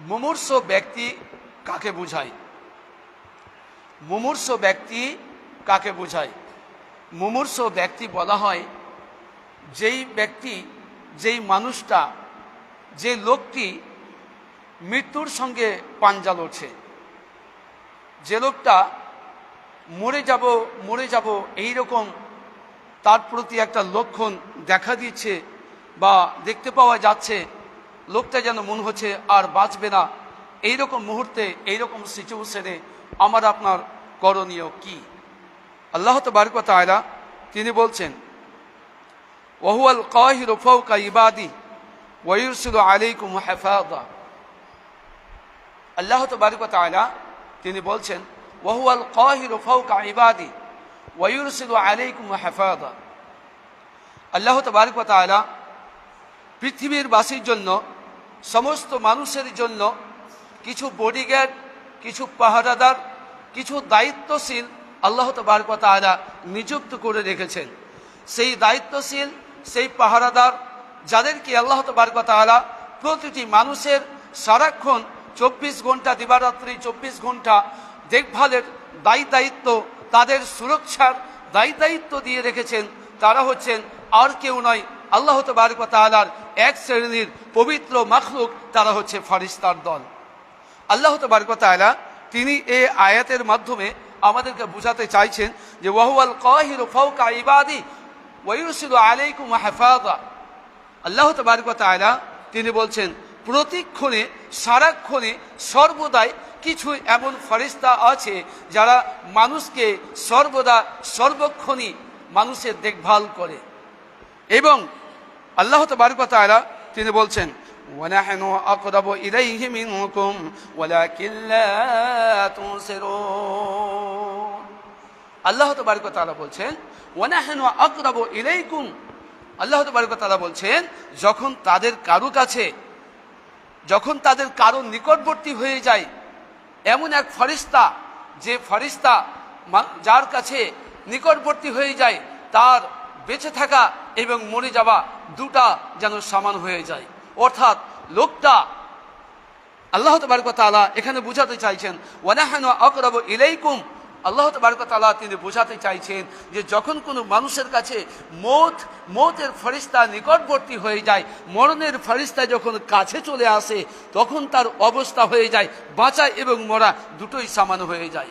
মুমূর্ষ ব্যক্তি কাকে বোঝায়? মুমূর্ষ ব্যক্তি কাকে বোঝায়? মুমূর্ষ ব্যক্তি বলা হয় যেই ব্যক্তি, যেই মানুষটা, যে লোকটি মৃত্যুর সঙ্গে পাঞ্জা লড়ছে। যে লোকটা মরে যাব মরে যাব এই রকম তার প্রতি একটা লক্ষণ দেখা দিচ্ছে বা দেখতে পাওয়া যাচ্ছে লোকটা যেন মনে হচ্ছে আর বাঁচবে না। এই রকম মুহূর্তে, এইরকম সিচুয়েশনে আমার আপনার করণীয় কি? আল্লাহ তবারকত আয়লা তিনি বলছেন, ওহুয়াল কাহির ফৌকা ইবাদি ওয়ুরসুল আলাইকুম হেফাদা আল্লাহ তবারকত আয়লা তিনি বলছেন, ওহুয়াল কাহির ফৌকা ইবাদি ওয়ুরসুল আলাইকুম হেফাদা আল্লাহ তবারকত আয়লা পৃথিবীর বাসীর জন্য সমস্ত মানুষের জন্য কিছু বডিগার্ড কিছু পাহারাদার, কিছু দায়িত্বশীল আল্লাহ তবারকত আয়লা নিযুক্ত করে রেখেছেন। সেই দায়িত্বশীল, সেই পাহারাদার, যাদেরকে আল্লাহ তবারকত আয়লা প্রতিটি মানুষের সারাক্ষণ চব্বিশ ঘণ্টা দিবারাত্রি, চব্বিশ ঘণ্টা দেখভালের দায়ী দায়িত্ব, তাদের সুরক্ষার দায়ী দায়িত্ব দিয়ে রেখেছেন, তারা হচ্ছেন আর কেউ নয় আল্লাহ তবারক তালার এক শ্রেণির পবিত্র মাখলুক তারা হচ্ছে ফারিস্তার দল। আল্লাহ তবারক তালা তিনি এ আয়াতের মাধ্যমে আমাদেরকে বুঝাতে চাইছেন যে, ওয়াহুয়াল কাহির ফৌকা ইবাদি ওয়ুসিল আলাইকুম হেফাদা আল্লাহ তালা তিনি বলছেন, প্রতিক্ষণে, সারাক্ষণে সর্বদাই কিছু এমন ফরিস্তা আছে যারা মানুষকে সর্বদা সর্বক্ষণই মানুষের দেখভাল করে এবং আল্লাহ তবারক তাআলা তিনি বলছেন ونحن أقرب إليه منكم ولكن لا تنصرون আল্লাহ তবারক তাআলা বলছেন ওয়ানাহনু আকরাবু ইলাইকুম আল্লাহ তবারক তাআলা বলছেন যখন তাদের কারো কাছে যখন তাদের কারো নিকটবর্তী হয়ে যায় এমন এক ফরিস্তা যে ফরিস্তা মা- যার কাছে নিকটবর্তী হয়ে যায় তার বেঁচে থাকা এবং মরে যাওয়া দুটা যেন সমান হয়ে যায়। অর্থাৎ লোকটা আল্লাহ তবারক তাআলা এখানে বোঝাতে চাইছেন, ওয়ানাহানু আকরাবু ইলাইকুম। আল্লাহ তবারক তাআলা তিনি বোঝাতে চাইছেন যে যখন কোনো মানুষের কাছে মৌত, মতের ফরিস্তা নিকটবর্তী হয়ে যায়, মরণের ফরিস্তা যখন কাছে চলে আসে, তখন তার অবস্থা হয়ে যায় বাঁচা এবং মরা দুটোই সমান হয়ে যায়।